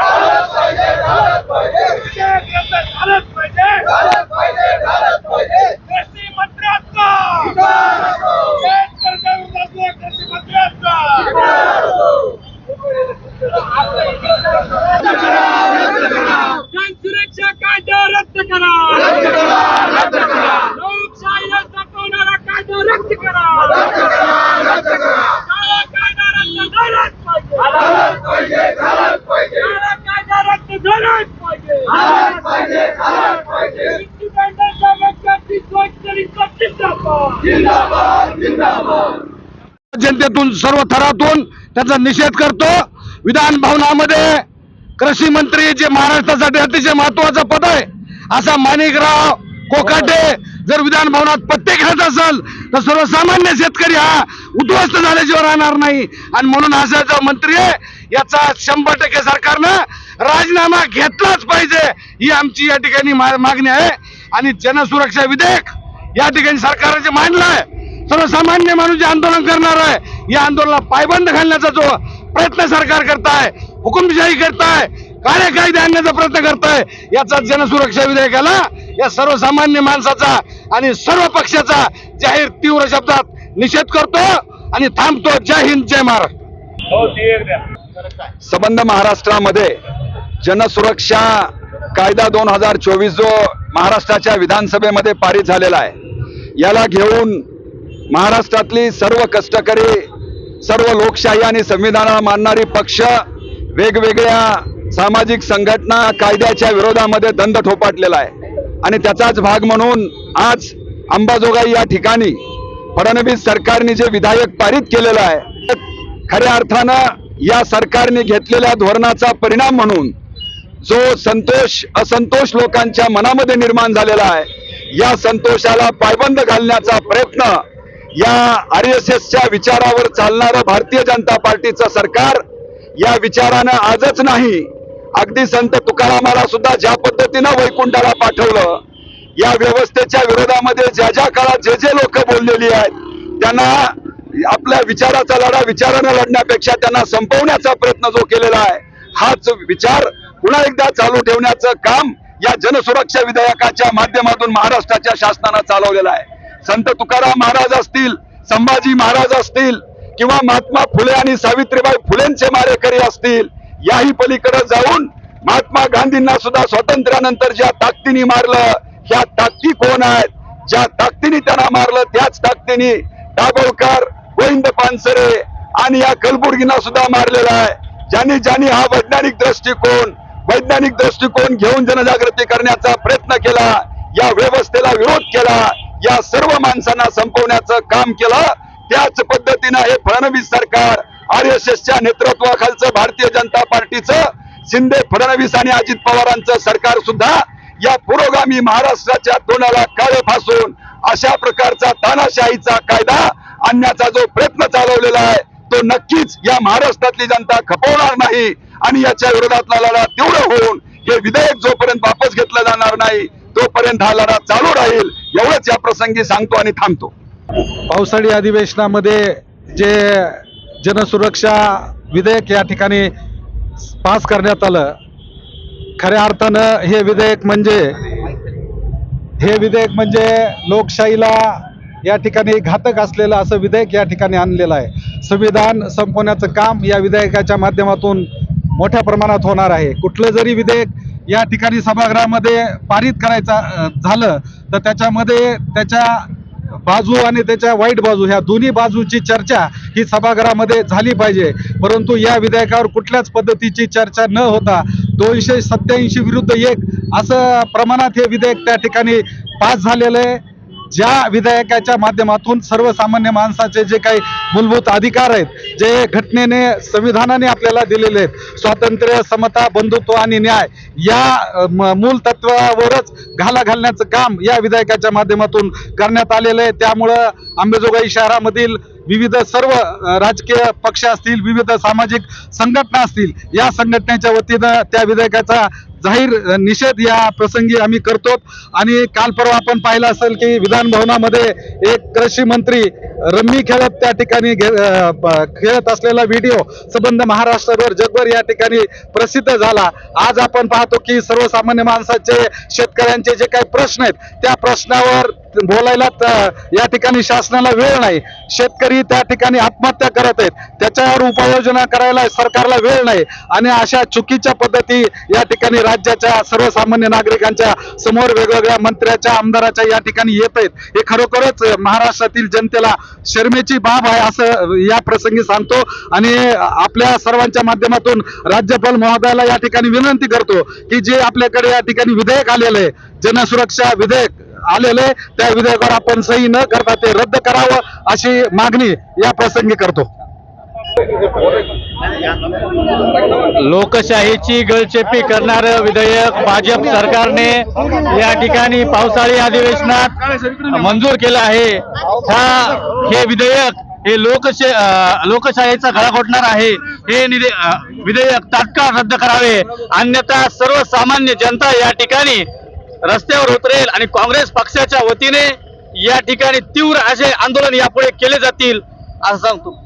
Amém! जनतेतून सर्व थरातून त्याचा निषेध करतो. विधान भवनामध्ये कृषी मंत्री जे महाराष्ट्रासाठी अतिशय महत्वाचं पद आहे असा माणिकराव कोकाटे जर विधान भवनात पत्ते खेळत असेल तर सर्वसामान्य शेतकरी हा उद्ध्वस्त झाल्याशिवाय राहणार नाही. आणि म्हणून असा जो मंत्री आहे याचा शंभर टक्के सरकारनं राजीनामा घेतलाच पाहिजे ही आमची या ठिकाणी मा- मागणी आहे. आणि जनसुरक्षा विधेयक या ठिकाणी सरकारने मांडलं आहे सर्वसामान्य माणूस जे आंदोलन करणार आहे या आंदोलनाला पायबंद घालण्याचा जो प्रयत्न सरकार करताय हुकुमशाही करताय काळे कायदे आणण्याचा प्रयत्न करताय याचा जनसुरक्षा विधेयकाला या सर्वसामान्य माणसाचा आणि सर्व पक्षाचा जाहीर तीव्र शब्दात निषेध करतो आणि थांबतो. जय हिंद जय महाराष्ट्र. संबंध महाराष्ट्रामध्ये जनसुरक्षा कायदा दोन हजार चोवीस जो महाराष्ट्राच्या विधानसभेमध्ये पारित झालेला आहे याला घेऊन महाराष्ट्रातली सर्व कष्टकरी सर्व लोकशाही आणि संविधानाला मानणारी पक्ष वेगवेगळ्या सामाजिक संघटना कायद्याच्या विरोधामध्ये दंड ठोपाटलेला आहे. आणि त्याचाच भाग म्हणून आज अंबाजोगाई या ठिकाणी फडणवीस सरकारने जे विधायक पारित केलेलं आहे खऱ्या अर्थानं या सरकारने घेतलेल्या धोरणाचा परिणाम म्हणून जो संतोष असंतोष लोकांच्या मनामध्ये निर्माण झालेला आहे या संतोषाला पायबंद घालण्याचा प्रयत्न या आर एस एसच्या विचारावर चालणारं भारतीय जनता पार्टीचं सरकार या विचारानं आजच नाही अगदी संत तुकारामाला सुद्धा ज्या पद्धतीनं वैकुंठाला पाठवलं या व्यवस्थेच्या विरोधामध्ये ज्या ज्या काळात जे जे लोक बोललेली आहेत त्यांना आपल्या विचाराचा लढा विचारानं लढण्यापेक्षा त्यांना संपवण्याचा प्रयत्न जो केलेला आहे हाच विचार पुन्हा एकदा चालू ठेवण्याचं काम या जनसुरक्षा विधेयकाच्या माध्यमातून महाराष्ट्राच्या शासनानं चालवलेलं आहे. संत तुकाराम महाराज असतील संभाजी महाराज असतील किंवा महात्मा फुले आणि सावित्रीबाई फुलेंचे मारेकरी असतील याही पलीकडे जाऊन महात्मा गांधींना सुद्धा स्वातंत्र्यानंतर ज्या ताकदीने मारलं ह्या ताकदी कोण आहेत? ज्या ताकदीने त्यांना मारलं त्याच ताकदीने दाभोळकर गोविंद पानसरे आणि या कलबुर्गींना सुद्धा मारलेला आहे. ज्यांनी ज्यांनी हा वैज्ञानिक दृष्टिकोन वैज्ञानिक दृष्टिकोन घेऊन जनजागृती करण्याचा प्रयत्न केला या व्यवस्थेला विरोध केला या सर्व माणसांना संपवण्याचं काम केलं. त्याच पद्धतीनं हे फडणवीस सरकार आर एस एसच्या नेतृत्वाखालचं भारतीय जनता पार्टीचं शिंदे फडणवीस आणि अजित पवारांचं सरकार सुद्धा या पुरोगामी महाराष्ट्राच्या तोंडाला काळे फासून अशा प्रकारचा तानाशाहीचा कायदा आणण्याचा जो प्रयत्न चालवलेला आहे तो नक्कीच या महाराष्ट्रातली जनता खपवणार नाही आणि याच्या विरोधातला लढा तीव्र होऊन हे विधेयक जोपर्यंत वापस घेतलं जाणार नाही तोपर्यंत हा लढा चालू राहील एवढंच या प्रसंगी सांगतो आणि थांबतो. पावसाळी अधिवेशनामध्ये जे जनसुरक्षा विधेयक या ठिकाणी पास करण्यात आलं खऱ्या अर्थानं हे विधेयक म्हणजे हे विधेयक म्हणजे लोकशाहीला या ठिकाणी घातक असलेलं असं विधेयक या ठिकाणी आणलेलं आहे. संविधान संपवण्याचं काम या विधेयकाच्या माध्यमातून मोठ्या प्रमाणात होणार आहे. कुठलं जरी विधेयक या ठिकाणी सभागृहामध्ये पारित करायचा झालं तर त्याच्यामध्ये त्याच्या बाजू आणि त्याच्या वाईट बाजू ह्या दोन्ही बाजूची चर्चा ही सभागृहामध्ये झाली पाहिजे. परंतु या विधेयकावर कुठल्याच पद्धतीची चर्चा न होता दोनशे सत्याऐंशी विरुद्ध एक असं प्रमाणात हे विधेयक त्या ठिकाणी पास झालेलं आहे. ज्या विधेयकाच्या माध्यमातून सर्वसामान्य माणसाचे जे काही मूलभूत अधिकार आहेत जे घटनेने संविधानाने आपल्याला दिलेले आहेत स्वातंत्र्य समता बंधुत्व आणि न्याय या म- मूल तत्वावरच घाला घालण्याचं काम या विधेयकाच्या माध्यमातून करण्यात आलेलं आहे. त्यामुळं अंबेजोगाई शहरामधील विविध सर्व राजकीय पक्ष असतील विविध सामाजिक संघटना असतील या संघटनेच्या वतीनं त्या विधेयकाचा जाहीर निषेध या प्रसंगी आम्ही करतो. आणि काल परवा आपण पाहिलं असेल की विधान भवनामध्ये एक कृषी मंत्री रम्मी खेळत त्या ठिकाणी खेळत असलेला व्हिडिओ संबंध महाराष्ट्रभर जगभर या ठिकाणी प्रसिद्ध झाला. आज आपण पाहतो की सर्वसामान्य माणसाचे शेतकऱ्यांचे जे काही प्रश्न आहेत त्या प्रश्नावर बोलायला या ठिकाणी शासनाला वेळ नाही. शेतकरी त्या ठिकाणी आत्महत्या करत आहेत. त्याच्यावर उपाययोजना करायला सरकारला वेळ नाही. आणि अशा चुकीच्या पद्धती या ठिकाणी राज्याच्या सर्वसामान्य नागरिकांच्या समोर वेगवेगळ्या मंत्र्याच्या आमदाराच्या या ठिकाणी येत आहेत. हे खरोखरच महाराष्ट्रातील जनतेला शर्मेची बाब आहे असं या प्रसंगी सांगतो. आणि आपल्या सर्वांच्या माध्यमातून राज्यपाल महोदयाला या ठिकाणी विनंती करतो की जे आपल्याकडे या ठिकाणी विधेयक आलेलं आहे जनसुरक्षा विधेयक आलेले त्या विधेयकावर आपण सही न करता ते रद्द करावं अशी मागणी या प्रसंगी करतो. लोकशाहीची गळचेपी करणार विधेयक भाजप सरकारने या ठिकाणी पावसाळी अधिवेशनात मंजूर केलं आहे. हा हे विधेयक हे लोकशे लोकशाहीचा गळा घोटणार आहे. हे निधे- विधेयक तात्काळ रद्द करावे. अन्यथा सर्वसामान्य जनता या ठिकाणी रस्त्यावर उतरेल आणि काँग्रेस पक्षाच्या वतीने या ठिकाणी तीव्र असे आंदोलन यापुढे केले जातील असं सांगतो.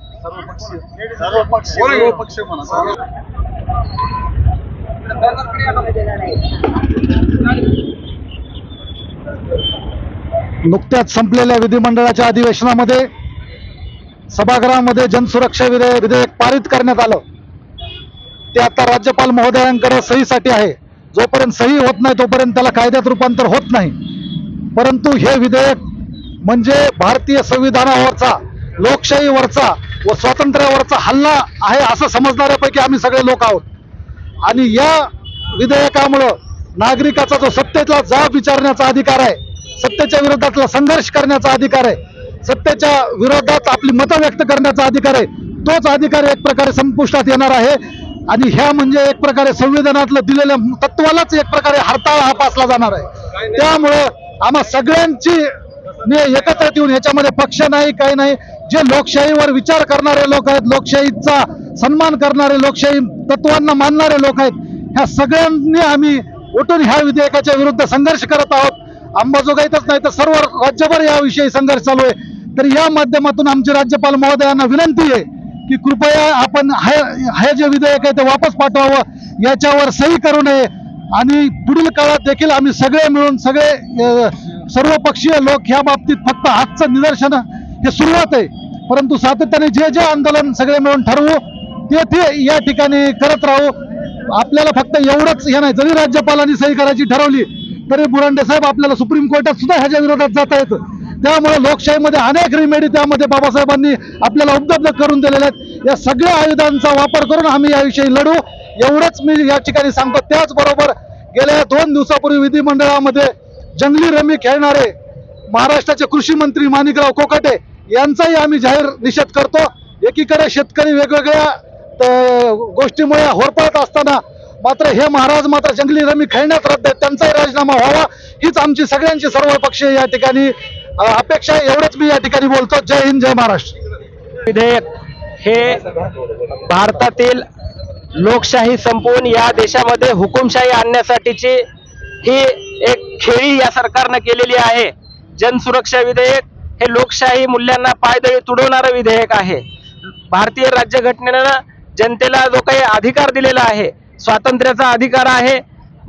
नुकत्याच संपलेल्या विधिमंडळाच्या अधिवेशनामध्ये सभागृहामध्ये जनसुरक्षा विधेयक विधेयक पारित करण्यात आलं. ते आता राज्यपाल महोदयांकडे सहीसाठी आहे. जोपर्यंत सही होत नाही तोपर्यंत त्याला कायद्यात रूपांतर होत नाही. परंतु हे विधेयक म्हणजे भारतीय संविधानावरचा लोकशाहीवरचा व स्वातंत्र्यावरचा हल्ला आहे असं समजणाऱ्यापैकी आम्ही सगळे लोक आहोत. आणि या विधेयकामुळं नागरिकाचा जो सत्तेतला जाब विचारण्याचा अधिकार आहे सत्तेच्या विरोधातला संघर्ष करण्याचा अधिकार आहे सत्तेच्या विरोधात आपली मतं व्यक्त करण्याचा अधिकार आहे तोच अधिकार एक प्रकारे संपुष्टात येणार आहे. आणि ह्या म्हणजे एक प्रकारे संविधानातलं दिलेल्या तत्वालाच एक प्रकारे हरताळ हा पासला जाणार आहे. त्यामुळं आम्हा सगळ्यांची एकत्र एकत्रित येऊन याच्यामध्ये पक्ष नाही काही नाही. जे लोकशाहीवर विचार करणारे लोक आहेत लोकशाहीचा सन्मान करणारे लोकशाही तत्वांना मानणारे लोक आहेत ह्या सगळ्यांनी आम्ही उठून ह्या विधेयकाच्या विरुद्ध संघर्ष करत आहोत. अंबाजोगाईतच नाही तर सर्व राज्यभर याविषयी संघर्ष चालू आहे. तर या माध्यमातून आमचे राज्यपाल महोदयांना विनंती आहे की कृपया आपण हे जे विधेयक आहे ते वापस पाठवावं. याच्यावर सही करू नये. आणि पुढील काळात देखील आम्ही सगळे मिळून सगळे सर्वपक्षीय लोक ह्या बाबतीत फक्त आजचं निदर्शन हे सुरुवात आहे. परंतु सातत्याने जे जे आंदोलन सगळे मिळून ठरवू ते ते या ठिकाणी करत राहू. आपल्याला फक्त एवढंच हे नाही जरी राज्यपालांनी सही करायची ठरवली तरी बुरांडे साहेब आपल्याला सुप्रीम कोर्टात सुद्धा ह्याच्या विरोधात जाता येतं त्यामुळे लोकशाहीमध्ये अनेक रिमेडी त्यामध्ये बाबासाहेबांनी आपल्याला उपलब्ध करून दिलेल्या आहेत. या सगळ्या आयुधांचा वापर करून आम्ही याविषयी लढू. एवढंच मी या ठिकाणी सांगतो. त्याचबरोबर गेल्या दोन दिवसापूर्वी विधिमंडळामध्ये जंगली रमी खेळणारे महाराष्ट्राचे कृषी मंत्री माणिकराव कोकाटे यांचाही आम्ही जाहीर निषेध करतो. एकीकडे शेतकरी वेगवेगळ्या गोष्टीमुळे होरपळत असताना मात्र हे महाराज मात्र जंगली रमी खेळण्यात रद्द आहेत. त्यांचाही राजीनामा व्हावा. हीच आमची सगळ्यांची सर्व पक्षीय या ठिकाणी अपेक्षा एवढंच मी या ठिकाणी बोलतो. जय हिंद जय महाराष्ट्र. विधेयक हे भारतातील लोकशाही संपवून या देशामध्ये हुकुमशाही आणण्यासाठीची ही एक खेळी या सरकारनं केलेली आहे. जनसुरक्षा विधेयक हे लोकशाही मूल्यांना पायदळी तुडवणारं विधेयक आहे. भारतीय राज्यघटनेनं जनतेला जो काही अधिकार दिलेला आहे स्वातंत्र्याचा अधिकार आहे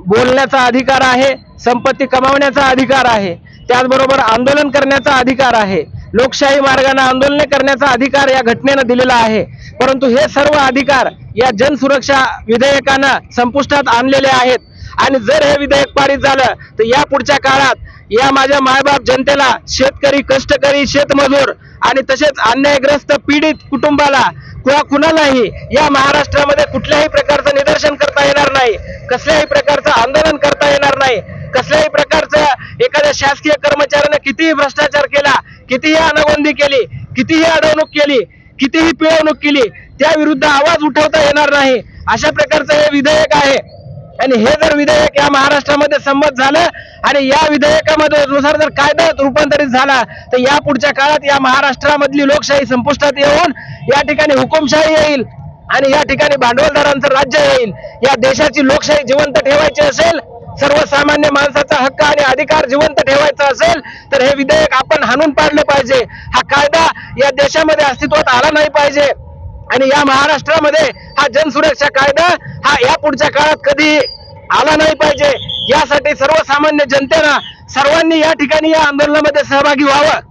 बोलण्याचा अधिकार आहे संपत्ती कमावण्याचा अधिकार आहे त्याचबरोबर आंदोलन करण्याचा अधिकार आहे लोकशाही मार्गाने आंदोलने करण्याचा अधिकार या घटनेनं दिलेला आहे. परंतु हे सर्व अधिकार या जनसुरक्षा विधेयकानं संपुष्टात आणलेले आहेत. आणि जर हे विधेयक पारित झालं तर या पुढच्या काळात या माझ्या मायबाप जनतेला शेतकरी कष्टकरी शेतमजूर आणि तसेच अन्यायग्रस्त पीडित कुटुंबाला किंवा कुणालाही या महाराष्ट्रामध्ये कुठल्याही प्रकारचं निदर्शन करता येणार नाही कसल्याही प्रकारचं आंदोलन करता येणार नाही कसल्याही प्रकारचं एखाद्या शासकीय कर्मचाऱ्याने कितीही भ्रष्टाचार केला कितीही अनगोंदी केली कितीही अडवणूक केली कितीही पिळवणूक केली त्या विरुद्ध आवाज उठवता येणार नाही. अशा प्रकारचं हे विधेयक आहे. आणि हे जर विधेयक या महाराष्ट्रामध्ये संमत झालं आणि या विधेयकामध्ये नुसार जर कायदा रूपांतरित झाला तर या पुढच्या काळात या महाराष्ट्रामधली लोकशाही संपुष्टात येऊन या ठिकाणी हुकुमशाही येईल आणि या ठिकाणी भांडवलदारांचं राज्य येईल. या देशाची लोकशाही जिवंत ठेवायची असेल सर्वसामान्य माणसाचा हक्क आणि अधिकार जिवंत ठेवायचा असेल तर हे विधेयक आपण हाणून पाडलं पाहिजे. हा कायदा या देशामध्ये अस्तित्वात आला नाही पाहिजे. आणि या महाराष्ट्रामध्ये हा जनसुरक्षा कायदा हा या पुढच्या काळात कधी आला नाही पाहिजे. यासाठी सर्वसामान्य जनतेनं सर्वांनी या ठिकाणी या आंदोलनामध्ये सहभागी व्हावं.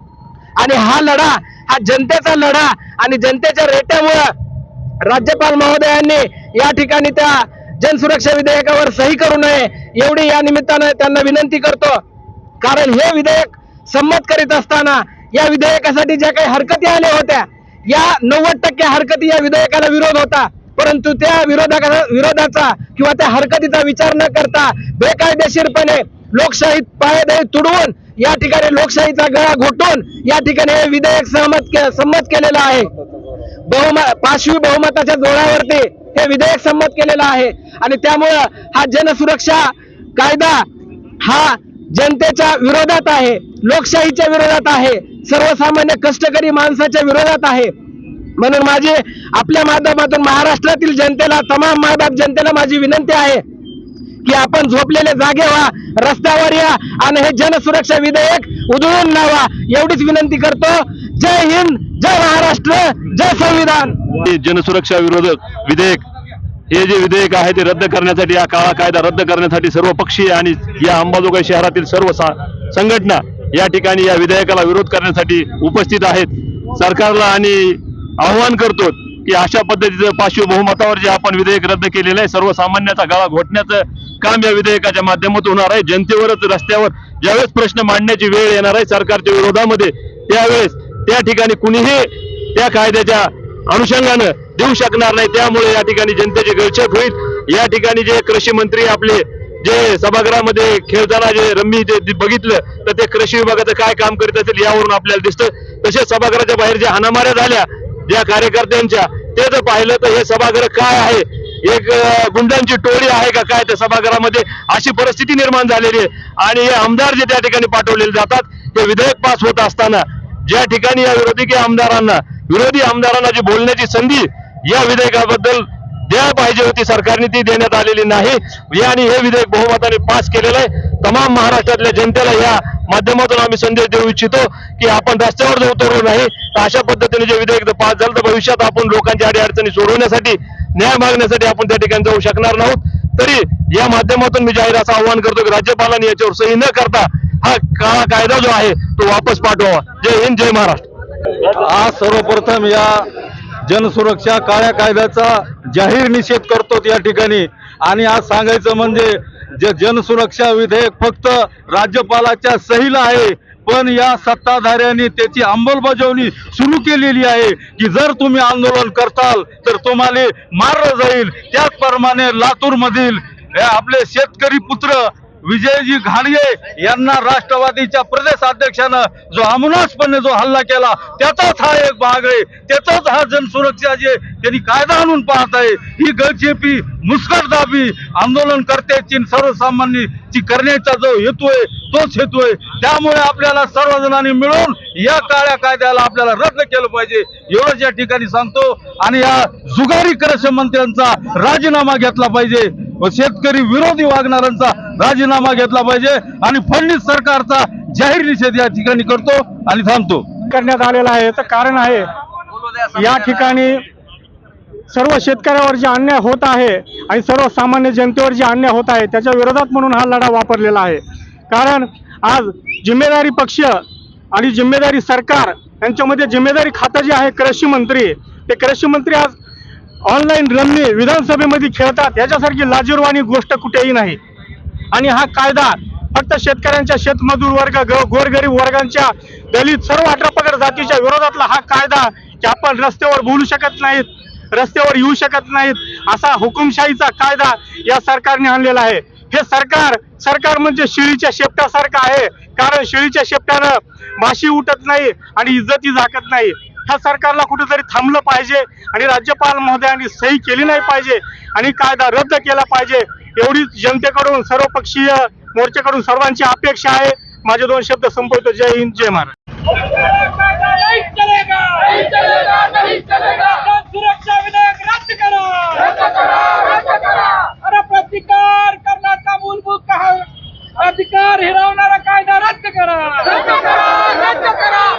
आणि हा लढा हा जनतेचा लढा आणि जनतेच्या रेट्यामुळं राज्यपाल महोदयांनी या ठिकाणी त्या जनसुरक्षा विधेयकावर सही करू नये एवढी या निमित्तानं त्यांना विनंती करतो. कारण हे विधेयक संमत करीत असताना या विधेयकासाठी ज्या काही हरकती आल्या होत्या या नव्वद टक्के हरकती या विधेयकाला विरोध होता. परंतु त्या विरोधा विरोधाचा किंवा त्या हरकतीचा विचार न करता बेकायदेशीरपणे लोकशाही पायदळी तुडवून या ठिकाणी लोकशाहीचा गळा घोटून या ठिकाणी हे विधेयक सहमत के- संमत केलेलं आहे. बहुमत पाचवी बहुमताच्या जोरावरती हे विधेयक संमत केलेलं आहे. आणि त्यामुळं हा जनसुरक्षा कायदा हा जनतेच्या विरोधात आहे लोकशाहीच्या विरोधात आहे सर्वसामान्य कष्टकरी माणसाच्या विरोधात आहे. म्हणून माझी आपल्या माध्यमातून महाराष्ट्रातील जनतेला तमाम मायबाप जनतेला माझी विनंती आहे की आपण झोपलेले जागे व्हा रस्त्यावर या आणि हे जनसुरक्षा विधेयक उधळून लावा एवढीच विनंती करतो. जय हिंद जय महाराष्ट्र जय संविधान. जनसुरक्षा विरोधक विधेयक हे जे विधेयक आहे ते रद्द करण्यासाठी हा काळा कायदा रद्द करण्यासाठी सर्व पक्षीय आणि या अंबाजोगाई शहरातील सर्व सा- संघटना या ठिकाणी या विधेयकाला विरोध करण्यासाठी उपस्थित आहेत. सरकारला आणि आव्हान करतो की अशा पद्धतीचं पार्श्व बहुमतावर जे आपण विधेयक रद्द केलेलं आहे सर्वसामान्याचा गाळा घोटण्याचं काम या विधेयकाच्या माध्यमातून होणार आहे. जनतेवरच रस्त्यावर ज्यावेळेस प्रश्न मांडण्याची वेळ येणार आहे सरकारच्या विरोधामध्ये त्यावेळेस त्या ठिकाणी कुणीही त्या कायद्याच्या अनुषंगानं देऊ शकणार नाही. त्यामुळे या ठिकाणी जनतेची गळचेप होईल. या ठिकाणी जे कृषी मंत्री आपले जे सभागृहामध्ये खेळताना जे रम्मी ते बघितलं तर ते कृषी विभागाचं काय काम करीत असेल यावरून आपल्याला दिसतं. तसेच सभागृहाच्या बाहेर ज्या हानामाऱ्या झाल्या ज्या कार्यकर्त्यांच्या ते जर पाहिलं तर हे सभागृह काय आहे? एक गुंडांची टोळी आहे का काय? त्या सभागृहामध्ये अशी परिस्थिती निर्माण झालेली आहे. आणि हे आमदार जे त्या ठिकाणी पाठवलेले जातात हे विधेयक पास होत असताना ज्या ठिकाणी या विरोधी आमदारांना विरोधी आमदारांना जी बोलण्याची संधी या विधेयकाबद्दल द्यायला पाहिजे होती सरकारने ती देण्यात आलेली नाही. आणि हे विधेयक बहुमताने पास केलेलं आहे. तमाम महाराष्ट्रातल्या जनतेला या माध्यमातून आम्ही संदेश देऊ इच्छितो की आपण रस्त्यावर जर उतरलो नाही तर अशा पद्धतीने जे विधेयक जर पास झालं तर भविष्यात आपण लोकांच्या अडीअडचणी सोडवण्यासाठी न्याय मागण्यासाठी आपण त्या ठिकाणी जाऊ शकणार नाहोत. तरी या माध्यमातून मी जाहीर असं आवाहन करतो की राज्यपालांनी याच्यावर सही न करता हा काळा कायदा जो आहे तो वापस पाठवावा. जय हिंद जय महाराष्ट्र. आज सर्वप्रथम या जनसुरक्षा काळ्या कायद्याचा जाहीर निषेध करतो या ठिकाणी. आणि आज सांगायचं म्हणजे जे जनसुरक्षा विधेयक फक्त राज्यपालाच्या सहीला आहे पण या सत्ताधाऱ्यांनी त्याची अंमलबजावणी सुरू केलेली आहे की जर तुम्ही आंदोलन करताल तर तुम्हाला मारलं जाईल. त्याचप्रमाणे लातूर मधील आपले शेतकरी पुत्र विजयजी घाडगे यांना राष्ट्रवादीच्या प्रदेश अध्यक्षानं जो अमनासपणे जो हल्ला केला त्याचाच हा एक भाग आहे. त्याचाच हा जनसुरक्षा जे त्यांनी कायदा आणून पाहत आहे ही गळचेपी मुस्कटदाबी आंदोलनकर्त्याची सर्वसामान्यची करण्याचा जो हेतू आहे तोच हेतू आहे. त्यामुळे आपल्याला सर्वजणांनी मिळून या काळ्या कायद्याला आपल्याला रद्द केलं पाहिजे एवढंच या ठिकाणी सांगतो. आणि या जुगारी कृषी मंत्र्यांचा राजीनामा घेतला पाहिजे. व शेतकरी विरोधी वागणाऱ्यांचा राजीनामा घेतला पाहिजे आणि फडणवीस सरकारचा जाहीर निषेध या ठिकाणी करतो आणि थांबतो. करण्यात आलेला आहे. तर कारण आहे या ठिकाणी सर्व शेतकऱ्यावर जे अन्याय होत आहे आणि सर्वसामान्य जनतेवर जे अन्याय होत आहे त्याच्या विरोधात म्हणून हा लढा वापरलेला आहे. कारण आज जिम्मेदारी पक्ष आणि जिम्मेदारी सरकार यांच्यामध्ये जिम्मेदारी खातं जे आहे कृषी मंत्री ते कृषी मंत्री आज ऑनलाईन रमणी विधानसभेमध्ये खेळतात याच्यासारखी लाजीरवाणी गोष्ट कुठेही नाही. आणि हा कायदा फक्त शेतकऱ्यांच्या शेतमजूर वर्ग गोरगरीब वर्गांच्या दलित सर्व अठरा पगड जातीच्या विरोधातला हा कायदा की आपण रस्त्यावर बोलू शकत नाहीत रस्त्यावर येऊ शकत नाहीत असा हुकुमशाहीचा कायदा या सरकारने आणलेला आहे. हे सरकार सरकार म्हणजे शिळीच्या शेपट्यासारखं आहे. कारण शिळीच्या शेपट्यानं माशी उठत नाही आणि इज्जती झाकत नाही. मराठा सरकारला कुठेतरी थांबलं पाहिजे आणि राज्यपाल महोदयांनी सही केली नाही पाहिजे आणि कायदा रद्द केला पाहिजे एवढी जनतेकडून सर्वपक्षीय मोर्चेकडून सर्वांची अपेक्षा आहे माझे दोन शब्द संपवतो जय हिंद जय महाराज रद्द करा